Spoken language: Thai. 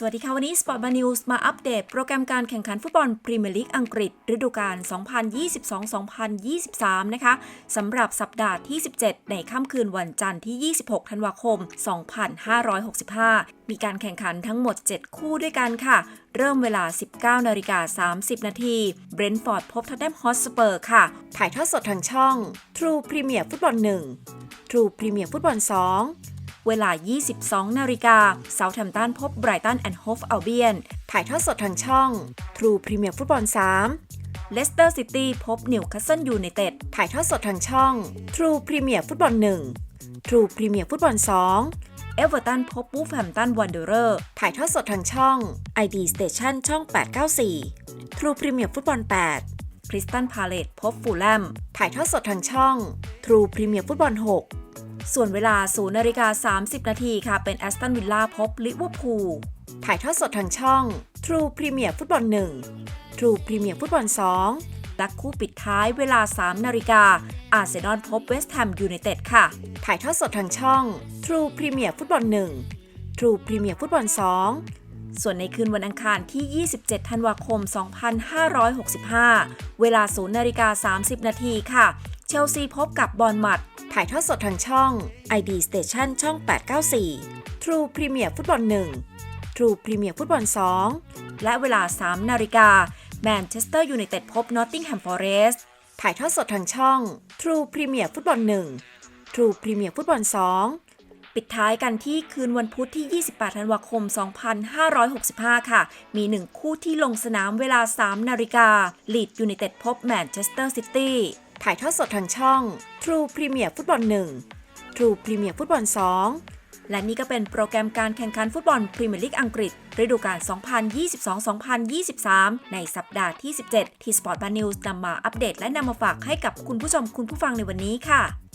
สวัสดีค่ะ วันนี้ Sport Bar News มาอัปเดตโปรแกรมการแข่งขันฟุตบอลพรีเมียร์ลีกอังกฤษ ฤดูกาล 2022-2023 นะคะสำหรับสัปดาห์ที่ 17 ในค่ำคืนวันจันทร์ที่ 26 ธันวาคม 2565 มีการแข่งขันทั้งหมด 7 คู่ด้วยกันค่ะ เริ่มเวลา 19นาฬิกา30 นาทีเบรนท์ฟอร์ดพบทัตแนมฮอสเปอร์ค่ะ ถ่ายทอดสดทางช่อง True Premier ฟุตบอล1 True Premier ฟุตบอล2 เวลา 22 นาฬิกาเซาท์แฮมป์ตันพบไบรตันแอนด์โฮฟอัลเบียน ถ่ายทอดสดทางช่อง True Premier ฟุตบอล3เลสเตอร์ซิตี้พบนิวคาสเซิลยูไนเต็ด ถ่ายทอดสดทางช่อง True Premier ฟุตบอล1 True Premier ฟุตบอล2เอเวอร์ตันพบบูฟแฮมตันวันเดอร์ ถ่ายทอดสดทางช่อง ID Station ช่อง 894 True Premier ฟุตบอล8คริสตันพาเลตพบฟูลแลม ถ่ายทอดสดทางช่อง True Premier ฟุตบอล6 ส่วนเวลา0นาฬิกา30 นาทีค่ะ เป็นแอสตันวิลล่าพบลิเวอร์พูล ถ่ายทอดสดทางช่อง True Premier ฟุตบอล1 True Premier ฟุตบอล2และคู่ปิดท้ายเวลา 3 นาฬิกาอาร์เซนอลพบเวสต์แฮมยูไนเต็ดค่ะ ถ่ายทอดสดทางช่อง True Premier ฟุตบอล1 True Premier ฟุตบอล2ส่วนในคืนวันอังคารที่ 27 ธันวาคม 2565 เวลา 0นาฬิกา30 นาทีค่ะ เชลซีพบกับบอลมัด ถ่ายทอดสดทางช่อง ID Station ช่อง 894 True Premier ฟุตบอล1 True Premier ฟุตบอล2และเวลา 3 นาฬิกาแมนเชสเตอร์ยูไนเต็ดพบนอตติงแฮมฟอเรสต์ถ่ายทอดสดทางช่อง True Premier ฟุตบอล1 True Premier ฟุตบอล2ปิดท้ายกันที่คืนวันพุธที่ 28 ธันวาคม 2565 ค่ะ มีหนึ่งคู่ที่ลงสนามเวลา 3 นาฬิกาลีดยูไนเต็ดพบแมนเชสเตอร์ซิตี้ ถ่ายทอดสดทางช่อง True Premier Football 1 True Premier Football 2 และนี่ก็เป็นโปรแกรมการแข่งขันฟุตบอลพรีเมียร์ลีกอังกฤษฤดูกาล 2022-2023 ในสัปดาห์ที่ 17 ที่ Sport Bar News นำมาอัปเดตและนำมาฝากให้กับคุณผู้ชมคุณผู้ฟังในวันนี้ค่ะ